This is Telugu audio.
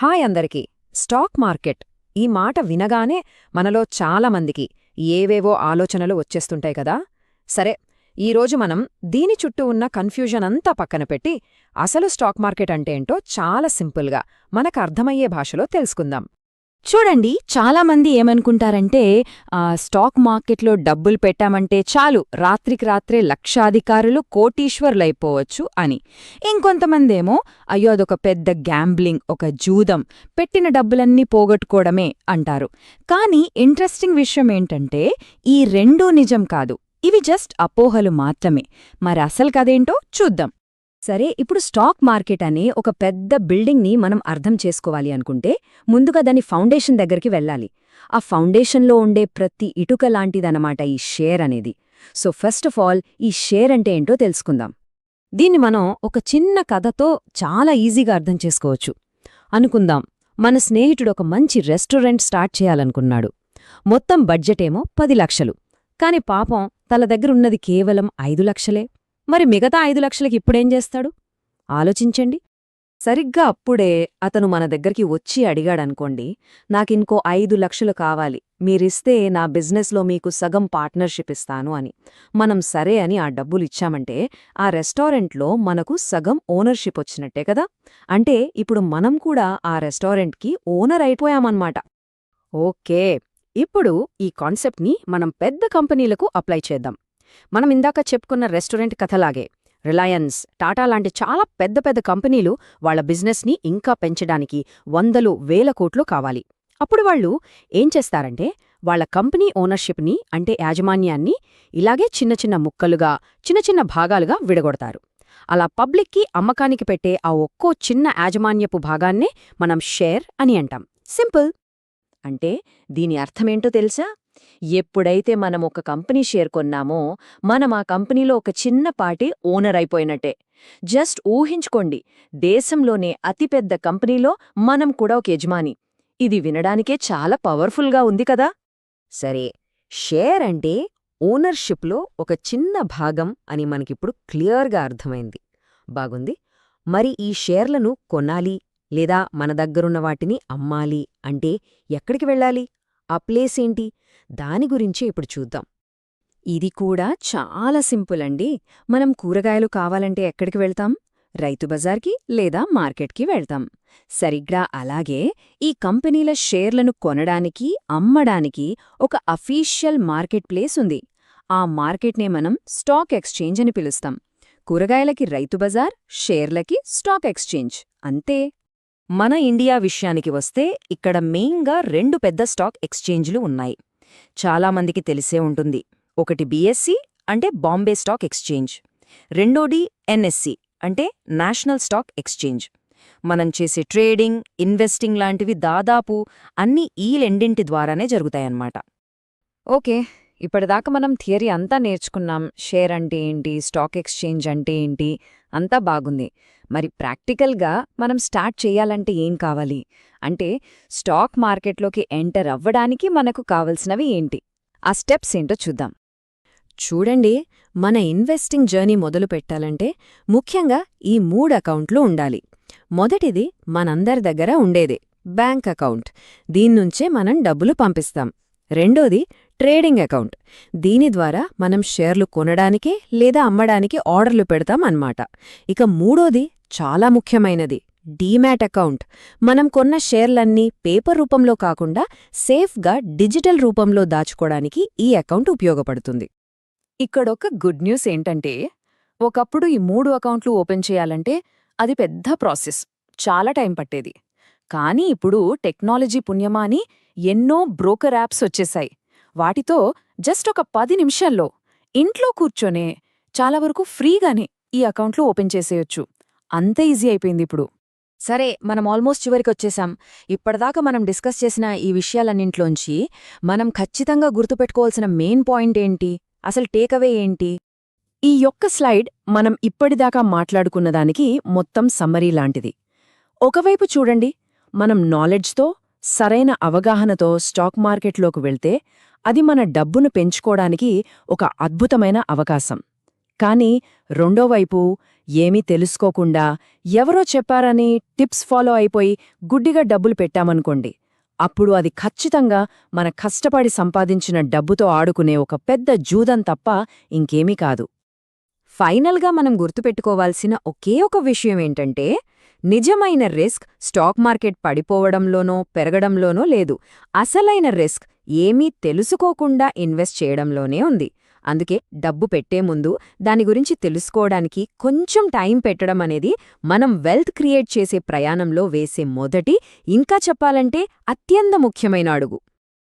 హాయ్ అందరికీ. Stock market. ఈ మాట వినగానే మనలో చాలామందికి ఏవేవో ఆలోచనలు వచ్చేస్తుంటాయి కదా. సరే ఈరోజు మనం దీని చుట్టూ ఉన్న కన్ఫ్యూజన్ అంతా పక్కన పెట్టి అసలు స్టాక్ మార్కెట్ అంటే ఏంటో చాలా సింపుల్గా మనకు అర్థమయ్యే భాషలో తెలుసుకుందాం. చూడండి చాలామంది ఏమనుకుంటారంటే ఆ, స్టాక్ మార్కెట్లో డబ్బులు పెట్టామంటే చాలు రాత్రికి రాత్రే లక్షాధికారులు కోటీశ్వర్లైపోవచ్చు అని. ఇంకొంతమందేమో అయ్యో అదొక పెద్ద గ్యాంబ్లింగ్ ఒక జూదం పెట్టిన డబ్బులన్నీ పోగొట్టుకోవడమే అంటారు. కానీ ఇంట్రెస్టింగ్ విషయం ఏంటంటే ఈ రెండూ నిజం కాదు. ఇవి జస్ట్ అపోహలు మాత్రమే. మరి అసలు కదేంటో చూద్దాం. సరే ఇప్పుడు స్టాక్ మార్కెట్ అనే ఒక పెద్ద బిల్డింగ్ని మనం అర్థం చేసుకోవాలి అనుకుంటే ముందుగా దాని ఫౌండేషన్ దగ్గరికి వెళ్ళాలి. ఆ ఫౌండేషన్లో ఉండే ప్రతి ఇటుక లాంటిదనమాట ఈ షేర్ అనేది. సో ఫస్ట్ ఆఫ్ ఆల్ ఈ షేర్ అంటే ఏంటో తెలుసుకుందాం. దీన్ని మనం ఒక చిన్న కథతో చాలా ఈజీగా అర్థం చేసుకోవచ్చు. అనుకుందాం మన స్నేహితుడు ఒక మంచి రెస్టారెంట్ స్టార్ట్ చేయాలనుకున్నాడు. మొత్తం బడ్జెటేమో పది లక్షలు. కాని పాపం తన దగ్గరున్నది కేవలం ఐదు లక్షలే. మరి మిగతా ఐదు లక్షలకి ఇప్పుడేం చేస్తాడు? ఆలోచించండి. సరిగ్గా అప్పుడే అతను మన దగ్గరికి వచ్చి అడిగాడనుకోండి నాకింకో ఐదు లక్షలు కావాలి మీరిస్తే నా బిజినెస్లో మీకు సగం పార్ట్నర్షిప్ ఇస్తాను అని. మనం సరే అని ఆ డబ్బులు ఇచ్చామంటే ఆ రెస్టారెంట్లో మనకు సగం ఓనర్షిప్ వచ్చినట్టే కదా? అంటే ఇప్పుడు మనం కూడా ఆ రెస్టారెంట్కి ఓనర్ అయిపోయామన్నమాట. ఓకే ఇప్పుడు ఈ కాన్సెప్ట్ని మనం పెద్ద కంపెనీలకు అప్లై చేద్దాం. మనం ఇందాక చెప్పుకున్న రెస్టారెంట్ కథలాగే. రిలయన్స్ టాటా లాంటి చాలా పెద్ద పెద్ద కంపెనీలు వాళ్ళ బిజినెస్ని ఇంకా పెంచడానికి వందలు వేల కోట్లు కావాలి. అప్పుడు వాళ్ళు ఏం చేస్తారంటే వాళ్ళ కంపెనీ ఓనర్షిప్ని అంటే యాజమాన్యాన్ని ఇలాగే చిన్న చిన్న ముక్కలుగా చిన్న చిన్న భాగాలుగా విడగొడతారు. అలా పబ్లిక్కి అమ్మకానికి పెట్టే ఆ ఒక్కో చిన్న యాజమాన్యపు భాగాన్నే మనం షేర్ అని అంటాం. సింపుల్. అంటే దీని అర్థమేంటో తెలుసా? ఎప్పుడైతే మనం ఒక కంపెనీ షేర్ కొన్నామో మనం ఆ కంపెనీలో ఒక చిన్న పాటి ఓనర్ అయిపోయినట్టే. జస్ట్ ఊహించుకోండి దేశంలోనే అతిపెద్ద కంపెనీలో మనం కూడా ఒక యజమాని. ఇది వినడానికే చాలా పవర్ఫుల్గా ఉంది కదా? సరే షేర్ అంటే ఓనర్షిప్లో ఒక చిన్న భాగం అని మనకిప్పుడు క్లియర్గా అర్థమైంది. బాగుంది. మరి ఈ షేర్లను కొనాలి లేదా మన దగ్గరున్న వాటిని అమ్మాలి అంటే ఎక్కడికి వెళ్ళాలి? ఆ ప్లేస్ ఏంటి? దాని గురించి ఇప్పుడు చూద్దాం. ఇది కూడా చాలా సింపుల్ అండి. మనం కూరగాయలు కావాలంటే ఎక్కడికి వెళ్తాం? రైతు బజార్కి లేదా మార్కెట్కి వెళ్తాం. సరిగ్గా అలాగే ఈ కంపెనీల షేర్లను కొనడానికి అమ్మడానికి ఒక అఫీషియల్ మార్కెట్ ప్లేస్ ఉంది. ఆ మార్కెట్నే మనం స్టాక్ ఎక్స్చేంజ్ అని పిలుస్తాం. కూరగాయలకి రైతు బజార్ షేర్లకి స్టాక్ ఎక్స్చేంజ్. అంతే. మన ఇండియా విషయానికి వస్తే ఇక్కడ మెయిన్గా రెండు పెద్ద స్టాక్ ఎక్స్చేంజ్లు ఉన్నాయి. చాలామందికి తెలిసే ఉంటుంది. ఒకటి బీఎస్సీ అంటే బాంబే స్టాక్ ఎక్స్చేంజ్. రెండోది ఎన్ఎస్సి అంటే నేషనల్ స్టాక్ ఎక్స్చేంజ్. మనం చేసే ట్రేడింగ్ ఇన్వెస్టింగ్ లాంటివి దాదాపు అన్ని ఈ రెండింటి ద్వారానే జరుగుతాయన్నమాట. ఓకే ఇప్పటిదాకా మనం థియరీ అంతా నేర్చుకున్నాం. షేర్ అంటే ఏంటి? స్టాక్ ఎక్స్చేంజ్ అంటే ఏంటి? అంతా బాగుంది. మరి ప్రాక్టికల్గా మనం స్టార్ట్ చేయాలంటే ఏం కావాలి? అంటే స్టాక్ మార్కెట్లోకి ఎంటర్ అవ్వడానికి మనకు కావలసినవి ఏంటి? ఆ స్టెప్స్ ఏంటో చూద్దాం. చూడండి మన ఇన్వెస్టింగ్ జర్నీ మొదలు పెట్టాలంటే ముఖ్యంగా ఈ మూడు అకౌంట్లు ఉండాలి. మొదటిది మనందరి దగ్గర ఉండేదే బ్యాంక్ అకౌంట్. దీన్నుంచే మనం డబ్బులు పంపిస్తాం. రెండోది ట్రేడింగ్ అకౌంట్. దీని ద్వారా మనం షేర్లు కొనడానికి లేదా అమ్మడానికి ఆర్డర్లు పెడతాం అన్నమాట. ఇక మూడోది చాలా ముఖ్యమైనది డీమ్యాట్ అకౌంట్. మనం కొన్న షేర్లన్నీ పేపర్ రూపంలో కాకుండా సేఫ్గా డిజిటల్ రూపంలో దాచుకోవడానికి ఈ అకౌంట్ ఉపయోగపడుతుంది. ఇక్కడొక గుడ్ న్యూస్ ఏంటంటే ఒకప్పుడు ఈ మూడు అకౌంట్లు ఓపెన్ చేయాలంటే అది పెద్ద ప్రాసెస్ చాలా టైం పట్టేది. కానీ ఇప్పుడు టెక్నాలజీ పుణ్యమాని ఎన్నో బ్రోకర్ యాప్స్ వచ్చేశాయి వాటితో జస్ట్ ఒక పది నిమిషాల్లో ఇంట్లో కూర్చొనే చాలా వరకు ఫ్రీగానే ఈ అకౌంట్లు ఓపెన్ చేసేయొచ్చు. అంత ఈజీ అయిపోయింది ఇప్పుడు. సరే మనం ఆల్మోస్ట్ చివరికొచ్చేసాం. ఇప్పటిదాకా మనం డిస్కస్ చేసిన ఈ విషయాలన్నింట్లోంచి మనం ఖచ్చితంగా గుర్తుపెట్టుకోవాల్సిన మెయిన్ పాయింట్ ఏంటి? అసలు టేకవే ఏంటి? ఈ యొక్క స్లైడ్ మనం ఇప్పటిదాకా మాట్లాడుకున్నదానికి మొత్తం సమ్మరీ లాంటిది. ఒకవైపు చూడండి మనం నాలెడ్జ్తో సరైన అవగాహనతో స్టాక్ మార్కెట్లోకి వెళ్తే అది మన డబ్బును పెంచుకోవడానికి ఒక అద్భుతమైన అవకాశం. కానీ రెండోవైపు ఏమీ తెలుసుకోకుండా ఎవరో చెప్పారని టిప్స్ ఫాలో అయిపోయి గుడ్డిగా డబ్బులు పెట్టామనుకోండి. అప్పుడు అది ఖచ్చితంగా మన కష్టపడి సంపాదించిన డబ్బుతో ఆడుకునే ఒక పెద్ద జూదం తప్ప ఇంకేమీ కాదు. ఫైనల్గా మనం గుర్తుపెట్టుకోవాల్సిన ఒకే ఒక విషయం ఏంటంటే నిజమైన రిస్క్ స్టాక్ మార్కెట్ పడిపోవడంలోనో పెరగడంలోనో లేదు. అసలైన రిస్క్ ఏమీ తెలుసుకోకుండా ఇన్వెస్ట్ చేయడంలోనే ఉంది. అందుకే డబ్బు పెట్టే ముందు దాని గురించి తెలుసుకోవడానికి కొంచెం టైం పెట్టడం అనేది మనం వెల్త్ క్రియేట్ చేసే ప్రయాణంలో వేసే మొదటి ఇంకా చెప్పాలంటే అత్యంత ముఖ్యమైన అడుగు.